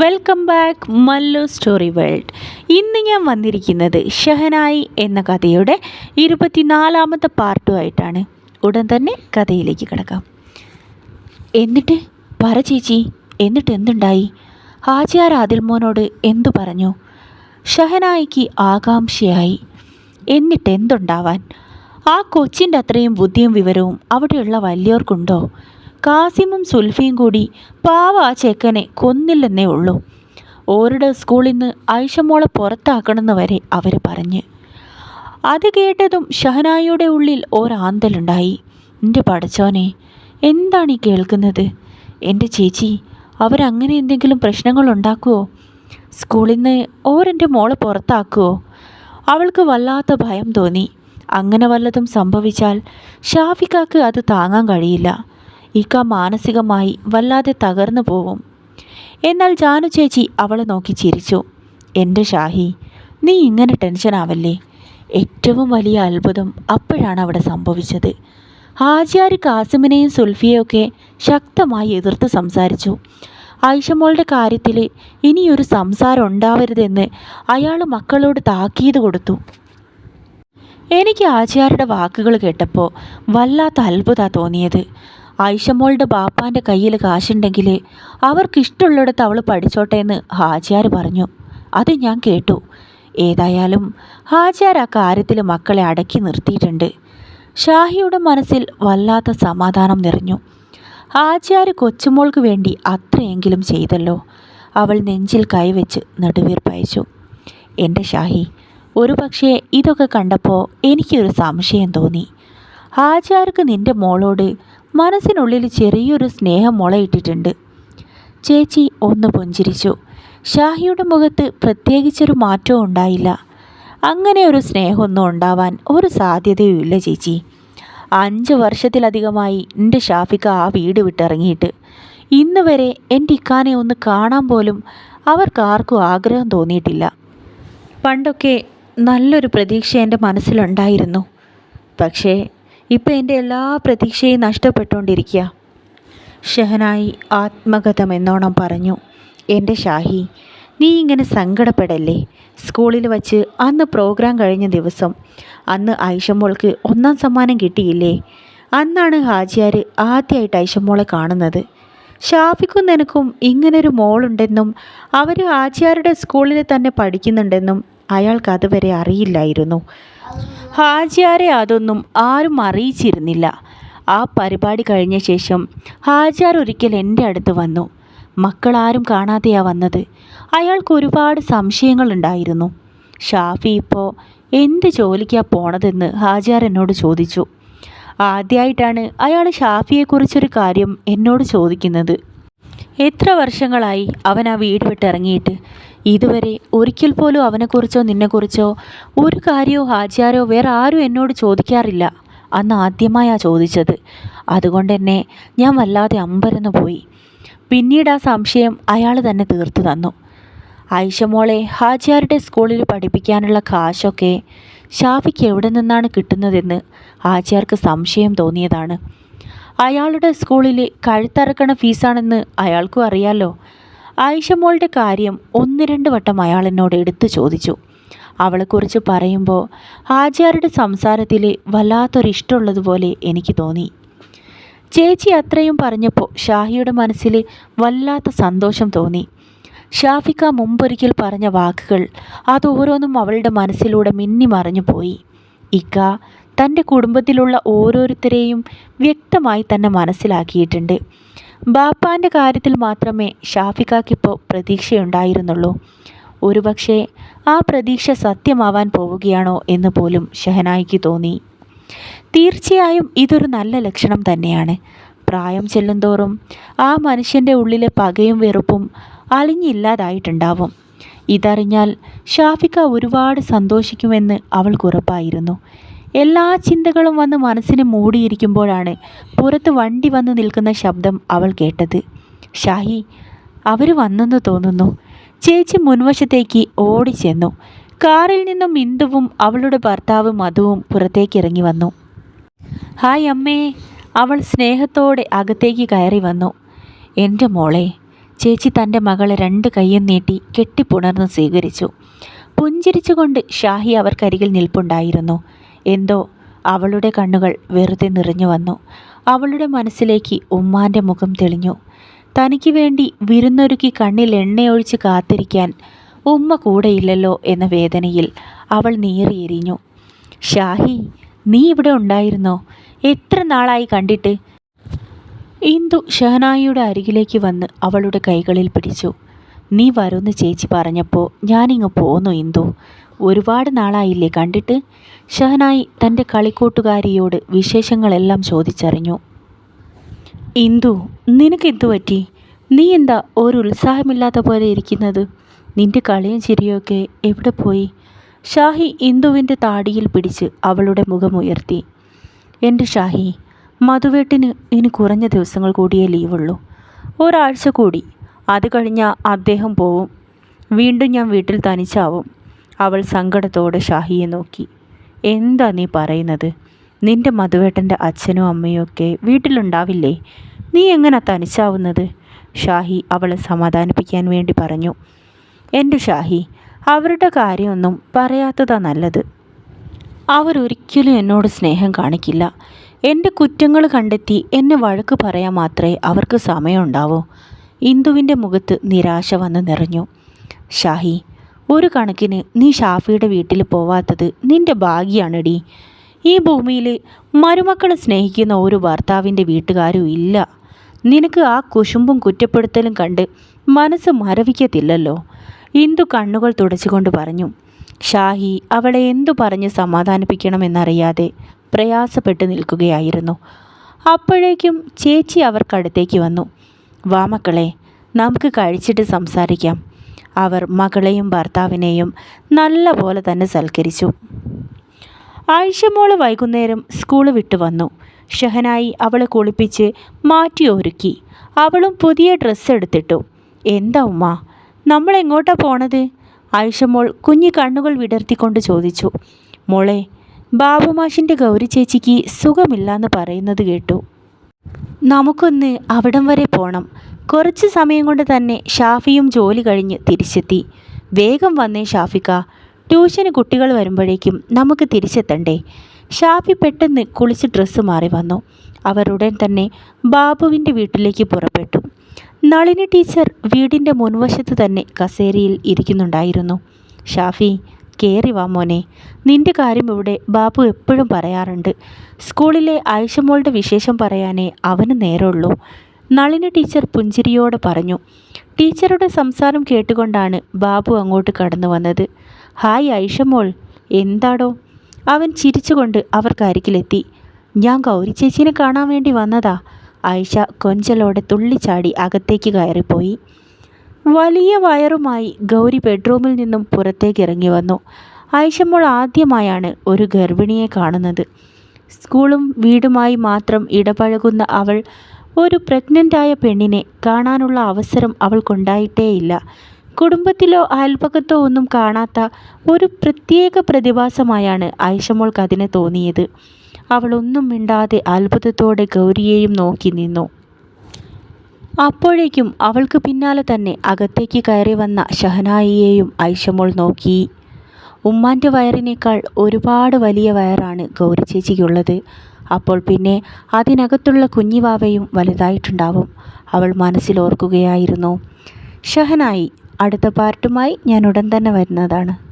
Welcome back Mallu story world ഇന്ന് ഞാൻ വന്നിരിക്കുന്നത് ഷഹനായി എന്ന കഥയുടെ ഇരുപത്തിനാലാമത്തെ പാർട്ടുമായിട്ടാണ്. ഉടൻ തന്നെ കഥയിലേക്ക് കിടക്കാം. എന്നിട്ട് പറ ചേച്ചി എന്നിട്ട് എന്തുണ്ടായി? ഹാജിയാർ ആദിൽ മോനോട് എന്തു പറഞ്ഞു? ഷഹനായിക്ക് ആകാംക്ഷയായി. എന്നിട്ട് എന്തുണ്ടാവാൻ? ആ കൊച്ചിന്റെ അത്രയും ബുദ്ധിയും വിവരവും അവിടെയുള്ള വലിയവർക്കുണ്ടോ? കാസിമും സുൽഫിയും കൂടി പാവ ആ ചെക്കനെ കൊന്നില്ലെന്നേ ഉള്ളൂ. ഓരുടെ സ്കൂളിൽ നിന്ന് ഐഷമോളെ പുറത്താക്കണമെന്ന് വരെ അവർ പറഞ്ഞ്. അത് കേട്ടതും ഷഹനായിയുടെ ഉള്ളിൽ ഒരാന്തലുണ്ടായി. എന്റെ പടച്ചോനെ എന്താണ് ഈ കേൾക്കുന്നത്? എന്റെ ചേച്ചി അവരങ്ങനെ എന്തെങ്കിലും പ്രശ്നങ്ങൾ ഉണ്ടാക്കുമോ സ്കൂളിൽ നിന്ന് ഓരെന്റെ മോളെ പുറത്താക്കുമോ അവൾക്ക് വല്ലാത്ത ഭയം തോന്നി. അങ്ങനെ വല്ലതും സംഭവിച്ചാൽ ഷാഫിക്കാക്ക് അത് താങ്ങാൻ കഴിയില്ല. ഇക്ക മാനസികമായി വല്ലാതെ തകർന്നു പോവും. എന്നാൽ ജാനു ചേച്ചി അവളെ നോക്കി ചിരിച്ചു. എന്റെ ഷാഹി നീ ഇങ്ങനെ ടെൻഷൻ ആവല്ലേ? ഏറ്റവും വലിയ അത്ഭുതം അപ്പോഴാണ് അവിടെ സംഭവിച്ചത്. ഹാജിയാർ കാസിമിനെയും സുൽഫിയെയൊക്കെ ശക്തമായി എതിർത്ത് സംസാരിച്ചു. ഐഷമോളുടെ കാര്യത്തിൽ ഇനിയൊരു സംസാരം ഉണ്ടാവരുതെന്ന് അയാൾ മക്കളോട് താക്കീത് കൊടുത്തു. എനിക്ക് ആചാരുടെ വാക്കുകൾ കേട്ടപ്പോൾ വല്ലാത്ത അത്ഭുത തോന്നിയത്. ഐഷമോളുടെ ബാപ്പാന്റെ കയ്യിൽ കാശുണ്ടെങ്കിൽ അവർക്കിഷ്ടമുള്ളിടത്ത് അവൾ പഠിച്ചോട്ടെ എന്ന് ഹാജിയാർ പറഞ്ഞു. അത് ഞാൻ കേട്ടു. ഏതായാലും ഹാജിയാർ ആ കാര്യത്തിൽ മക്കളെ അടക്കി നിർത്തിയിട്ടുണ്ട്. ഷാഹിയുടെ മനസ്സിൽ വല്ലാത്ത സമാധാനം നിറഞ്ഞു. ഹാജിയാർ കൊച്ചുമോൾക്ക് വേണ്ടി അത്രയെങ്കിലും ചെയ്തല്ലോ. അവൾ നെഞ്ചിൽ കൈവച്ച് നെടുവീർപ്പയച്ചു എന്റെ ഷാഹി ഒരു പക്ഷേ ഇതൊക്കെ കണ്ടപ്പോൾ എനിക്കൊരു സംശയം തോന്നി. ഹാജാർക്ക് നിന്റെ മോളോട് മനസ്സിനുള്ളിൽ ചെറിയൊരു സ്നേഹം മുളയിട്ടിട്ടുണ്ട് ചേച്ചി ഒന്ന് പുഞ്ചിരിച്ചു. ഷാഹിയുടെ മുഖത്ത് പ്രത്യേകിച്ചൊരു മാറ്റവും ഉണ്ടായില്ല. അങ്ങനെ ഒരു സ്നേഹമൊന്നും ഉണ്ടാവാൻ ഒരു സാധ്യതയുമില്ല ചേച്ചി. അഞ്ച് വർഷത്തിലധികമായി എന്റെ ഷാഫിക്ക് ആ വീട് വിട്ടിറങ്ങിയിട്ട്. ഇന്ന് വരെ എന്റെ ഇക്കാനെ ഒന്ന് കാണാൻ പോലും അവർക്കാർക്കും ആഗ്രഹം തോന്നിയിട്ടില്ല. പണ്ടൊക്കെ നല്ലൊരു പ്രതീക്ഷ എന്റെ മനസ്സിലുണ്ടായിരുന്നു. പക്ഷേ ഇപ്പം എന്റെ എല്ലാ പ്രതീക്ഷയും നഷ്ടപ്പെട്ടുകൊണ്ടിരിക്കുക. ഷഹനായി ആത്മകഥം എന്നോണം പറഞ്ഞു. എന്റെ ഷാഹി നീ ഇങ്ങനെ സങ്കടപ്പെടല്ലേ? സ്കൂളിൽ വച്ച് അന്ന് പ്രോഗ്രാം കഴിഞ്ഞ ദിവസം. അന്ന് ഐഷമോൾക്ക് ഒന്നാം സമ്മാനം കിട്ടിയില്ലേ? അന്നാണ് ഹാജിയാർ ആദ്യമായിട്ട് ഐഷമോളെ കാണുന്നത്. ഷാഫിക്കും നിനക്കും ഇങ്ങനൊരു മോളുണ്ടെന്നും അവർ ഹാജിയാരുടെ സ്കൂളിൽ തന്നെ പഠിക്കുന്നുണ്ടെന്നും അയാൾക്ക് അതുവരെ അറിയില്ലായിരുന്നു. ഹാജിയാരെ അതൊന്നും ആരും അറിയിച്ചിരുന്നില്ല. ആ പരിപാടി കഴിഞ്ഞ ശേഷം ഹാജിയാർ ഒരിക്കൽ എന്റെ അടുത്ത് വന്നു. മക്കളാരും കാണാതെയാ വന്നത്. അയാൾക്ക് ഒരുപാട് സംശയങ്ങളുണ്ടായിരുന്നു ഷാഫി ഇപ്പോൾ എന്ത് ജോലിക്കാ പോണതെന്ന് ഹാജിയാർ എന്നോട് ചോദിച്ചു. ആദ്യമായിട്ടാണ് അയാൾ ഷാഫിയെക്കുറിച്ചൊരു കാര്യം എന്നോട് ചോദിക്കുന്നത്. എത്ര വർഷങ്ങളായി അവൻ ആ വീട് വിട്ടിറങ്ങിയിട്ട് ഇതുവരെ ഒരിക്കൽ പോലും അവനെക്കുറിച്ചോ നിന്നെക്കുറിച്ചോ ഒരു കാര്യമോ ഹാജിയാരോ വേറെ ആരും എന്നോട് ചോദിക്കാറില്ല. അന്ന് ആദ്യമായാണ് ചോദിച്ചത്. അതുകൊണ്ട് തന്നെ ഞാൻ വല്ലാതെ അമ്പരന്ന് പോയി. പിന്നീട് ആ സംശയം അയാൾ തന്നെ തീർത്തു തന്നു. ഐഷമോളെ ഹാജിയാരുടെ സ്കൂളിൽ പഠിപ്പിക്കാനുള്ള കാശൊക്കെ ഷാഫിക്ക് എവിടെ നിന്നാണ് കിട്ടുന്നതെന്ന് ഹാജിയാർക്ക് സംശയം തോന്നിയതാണ്. അയാളുടെ സ്കൂളിലെ കഴുത്തറക്കണ ഫീസാണെന്ന് അയാൾക്കും അറിയാലോ. ആയിഷമോളുടെ കാര്യം ഒന്ന് രണ്ട് വട്ടം അയാൾ എന്നോട് എടുത്തു ചോദിച്ചു. അവളെക്കുറിച്ച് പറയുമ്പോൾ ആചാരുടെ സംസാരത്തിൽ വല്ലാത്തൊരു ഇഷ്ടമുള്ളതുപോലെ എനിക്ക് തോന്നി. ചേച്ചി അത്രയും പറഞ്ഞപ്പോൾ ഷാഹിയുടെ മനസ്സിൽ വല്ലാത്ത സന്തോഷം തോന്നി. ഷാഫിക്ക മുമ്പൊരിക്കൽ പറഞ്ഞ വാക്കുകൾ അത് ഓരോന്നും അവളുടെ മനസ്സിലൂടെ മിന്നി മറഞ്ഞു പോയി. ഇക്ക തന്റെ കുടുംബത്തിലുള്ള ഓരോരുത്തരെയും വ്യക്തമായി തന്നെ മനസ്സിലാക്കിയിട്ടുണ്ട്. ബാപ്പാന്റെ കാര്യത്തിൽ മാത്രമേ ഷാഫിക്കാക്കിപ്പോൾ പ്രതീക്ഷയുണ്ടായിരുന്നുള്ളൂ. ഒരുപക്ഷെ ആ പ്രതീക്ഷ സത്യമാവാൻ പോവുകയാണോ എന്ന് പോലും ഷഹനായിക്ക് തോന്നി. തീർച്ചയായും ഇതൊരു നല്ല ലക്ഷണം തന്നെയാണ്. പ്രായം ചെല്ലുന്തോറും ആ മനുഷ്യന്റെ ഉള്ളിലെ പകയും വെറുപ്പും അളിഞ്ഞില്ലാതായിട്ടുണ്ടാവും. ഇതറിഞ്ഞാൽ ഷാഫിക്ക ഒരുപാട് സന്തോഷിക്കുമെന്ന് അവൾക്കുറപ്പായിരുന്നു എല്ലാ ചിന്തകളും വന്ന് മനസ്സിനെ മൂടിയിരിക്കുമ്പോഴാണ് പുറത്ത് വണ്ടി വന്ന് നിൽക്കുന്ന ശബ്ദം അവൾ കേട്ടത്. ഷാഹി അവർ വന്നെന്ന് തോന്നുന്നു. ചേച്ചി മുൻവശത്തേക്ക് ഓടിച്ചെന്നു. കാറിൽ നിന്നും ഇന്ദുവും അവളുടെ ഭർത്താവ് മധുവും പുറത്തേക്ക് ഇറങ്ങി വന്നു. ഹായ് അമ്മേ അവൾ സ്നേഹത്തോടെ അകത്തേക്ക് കയറി വന്നു. എന്റെ മോളെ ചേച്ചി തന്റെ മകളെ രണ്ട് കൈയും നീട്ടി കെട്ടിപ്പുണർന്ന് സ്വീകരിച്ചു. പുഞ്ചിരിച്ചുകൊണ്ട് ഷാഹി അവർക്കരികിൽ നിൽപ്പുണ്ടായിരുന്നു. എന്തോ അവളുടെ കണ്ണുകൾ വെറുതെ നിറഞ്ഞു വന്നു. അവളുടെ മനസ്സിലേക്ക് ഉമ്മാന്റെ മുഖം തെളിഞ്ഞു. തനിക്ക് വേണ്ടി വിരുന്നൊരുക്കി കണ്ണിൽ എണ്ണയൊഴിച്ച് കാത്തിരിക്കാൻ ഉമ്മ കൂടെയില്ലല്ലോ എന്ന വേദനയിൽ അവൾ നീറിയെരിഞ്ഞു ഷാഹി നീ ഇവിടെ ഉണ്ടായിരുന്നോ? എത്ര നാളായി കണ്ടിട്ട്? ഇന്ദു ഷഹനായിയുടെ അരികിലേക്ക് വന്ന് അവളുടെ കൈകളിൽ പിടിച്ചു. നീ വരുമെന്ന് ചേച്ചി പറഞ്ഞപ്പോൾ ഞാനിങ്ങ് പോന്നു ഇന്ദു. ഒരുപാട് നാളായില്ലേ കണ്ടിട്ട്? ഷഹനായി തന്റെ കളിക്കൂട്ടുകാരിയോട് വിശേഷങ്ങളെല്ലാം ചോദിച്ചറിഞ്ഞു. ഇന്ദു നിനക്കെന്തു പറ്റി? നീ എന്താ ഒരു ഉത്സാഹമില്ലാത്ത പോലെ ഇരിക്കുന്നത്? നിന്റെ കളിയും ചിരിയൊക്കെ എവിടെ പോയി? ഷാഹി ഇന്ദുവിന്റെ താടിയിൽ പിടിച്ച് അവളുടെ മുഖമുയർത്തി. എന്റെ ഷാഹി മധുവേട്ടിന് ഇനി കുറഞ്ഞ ദിവസങ്ങൾ കൂടിയേ ലീവുള്ളൂ. ഒരാഴ്ച കൂടി. അത് കഴിഞ്ഞാൽ അദ്ദേഹം പോവും. വീണ്ടും ഞാൻ വീട്ടിൽ തനിച്ചാവും. അവൾ സങ്കടത്തോടെ ഷാഹിയെ നോക്കി. എന്താ നീ പറയുന്നത്? നിന്റെ മധുവേട്ടന്റെ അച്ഛനും അമ്മയും ഒക്കെ വീട്ടിലുണ്ടാവില്ലേ? നീ എങ്ങനെ തനിച്ചാവുന്നത്? ഷാഹി അവളെ സമാധാനിപ്പിക്കാൻ വേണ്ടി പറഞ്ഞു. എന്റെ ഷാഹി അവരുടെ കാര്യമൊന്നും പറയാത്തതാ നല്ലത്. അവരൊരിക്കലും എന്നോട് സ്നേഹം കാണിക്കില്ല. എന്റെ കുറ്റങ്ങൾ കണ്ടെത്തി എന്നെ വഴക്ക് പറയാൻ മാത്രമേ അവർക്ക് സമയമുണ്ടാവൂ. ഇന്ദുവിന്റെ മുഖത്ത് നിരാശ വന്ന് നിറഞ്ഞു. ഷാഹി ഒരു കണക്കിന് നീ ഷാഫിയുടെ വീട്ടിൽ പോവാത്തത് നിന്റെ ഭാഗ്യാണെടി. ഈ ഭൂമിയിൽ മരുമക്കളെ സ്നേഹിക്കുന്ന ഒരു ഭർത്താവിന്റെ വീട്ടുകാരും ഇല്ല. നിനക്ക് ആ കുശുമ്പും കുറ്റപ്പെടുത്തലും കണ്ട് മനസ്സ് മരവിക്കത്തില്ലല്ലോ ഇന്ദു കണ്ണുകൾ തുടച്ചുകൊണ്ട് പറഞ്ഞു. ഷാഹി അവളെ എന്തു പറഞ്ഞ് സമാധാനിപ്പിക്കണമെന്നറിയാതെ പ്രയാസപ്പെട്ട് നിൽക്കുകയായിരുന്നു. അപ്പോഴേക്കും ചേച്ചി അവർക്കടുത്തേക്ക് വന്നു. വാ മക്കളെ നമുക്ക് കഴിച്ചിട്ട് സംസാരിക്കാം. അവർ മകളെയും ഭർത്താവിനെയും നല്ല പോലെ തന്നെ സൽക്കരിച്ചു. ആയിഷമോൾ വൈകുന്നേരം സ്കൂൾ വിട്ടു വന്നു. ഷഹനായി അവളെ കുളിപ്പിച്ച് മാറ്റി ഒരുക്കി. അവളും പുതിയ ഡ്രസ്സ് എടുത്തിട്ടു. എന്താ ഉമ്മ നമ്മൾ എങ്ങോട്ടാ പോണത്? ആയിഷമോൾ കുഞ്ഞു കണ്ണുകൾ വിടർത്തിക്കൊണ്ട് ചോദിച്ചു. മോളെ ബാബുമാഷിന്റെ ഗൗരി ചേച്ചിക്ക് സുഖമില്ലാന്ന് പറയുന്നത് കേട്ടു. നമുക്കൊന്ന് അവിടം വരെ പോണം. കുറച്ച് സമയം കൊണ്ട് തന്നെ ഷാഫിയും ജോലി കഴിഞ്ഞ് തിരിച്ചെത്തി. വേഗം വന്നേ ഷാഫിക്ക. ട്യൂഷന് കുട്ടികൾ വരുമ്പോഴേക്കും നമുക്ക് തിരിച്ചെത്തണ്ടേ? ഷാഫി പെട്ടെന്ന് കുളിച്ച് ഡ്രസ്സ് മാറി വന്നു. അവർ ഉടൻ തന്നെ ബാബുവിന്റെ വീട്ടിലേക്ക് പുറപ്പെട്ടു. നളിനി ടീച്ചർ വീടിന്റെ മുൻവശത്ത് തന്നെ കസേരയിൽ ഇരിക്കുന്നുണ്ടായിരുന്നു. ഷാഫി കയറി വാ മോനെ. നിന്റെ കാര്യം ഇവിടെ ബാബു എപ്പോഴും പറയാറുണ്ട്. സ്കൂളിലെ ആയിഷമോളുടെ വിശേഷം പറയാനേ അവന് നേരമുള്ളൂ നളിനി ടീച്ചർ പുഞ്ചിരിയോടെ പറഞ്ഞു. ടീച്ചറുടെ സംസാരം കേട്ടുകൊണ്ടാണ് ബാബു അങ്ങോട്ട് കടന്നു വന്നത്. ഹായ് ഐഷമോൾ എന്താടോ? അവൻ ചിരിച്ചുകൊണ്ട് അവർക്കരികിലെത്തി ഞാൻ ഗൗരി ചേച്ചീനെ കാണാൻ വേണ്ടി വന്നതാ. ആയിഷ കൊഞ്ചലോടെ തുള്ളിച്ചാടി അകത്തേക്ക് കയറിപ്പോയി. വലിയ വയറുമായി ഗൗരി ബെഡ്റൂമിൽ നിന്നും പുറത്തേക്ക് ഇറങ്ങി വന്നു. ആയിഷമ്മോൾ ആദ്യമായാണ് ഒരു ഗർഭിണിയെ കാണുന്നത്. സ്കൂളും വീടുമായി മാത്രം ഇടപഴകുന്ന അവൾ ഒരു പ്രഗ്നന്റായ പെണ്ണിനെ കാണാനുള്ള അവസരം അവൾക്കുണ്ടായിട്ടേയില്ല. കുടുംബത്തിലോ അയൽപക്കത്തോ ഒന്നും കാണാത്ത ഒരു പ്രത്യേക പ്രതിഭാസമായാണ് ആയിഷമോൾക്ക് അതിനെ തോന്നിയത്. അവളൊന്നും മിണ്ടാതെ അത്ഭുതത്തോടെ ഗൗരിയെയും നോക്കി നിന്നു. അപ്പോഴേക്കും അവൾക്ക് പിന്നാലെ തന്നെ അകത്തേക്ക് കയറി വന്ന ഷഹനായിയെയും ഐഷമോൾ നോക്കി. ഉമ്മാന്റെ വയറിനേക്കാൾ ഒരുപാട് വലിയ വയറാണ് ഗൗരി ചേച്ചിക്കുള്ളത്. അപ്പോൾ പിന്നെ അതിനകത്തുള്ള കുഞ്ഞിവാവയും വലുതായിട്ടുണ്ടാവും. അവൾ മനസ്സിലോർക്കുകയായിരുന്നു. ഷഹനായി അടുത്ത പാർട്ടുമായി ഞാൻ ഉടൻ തന്നെ വരുന്നതാണ്.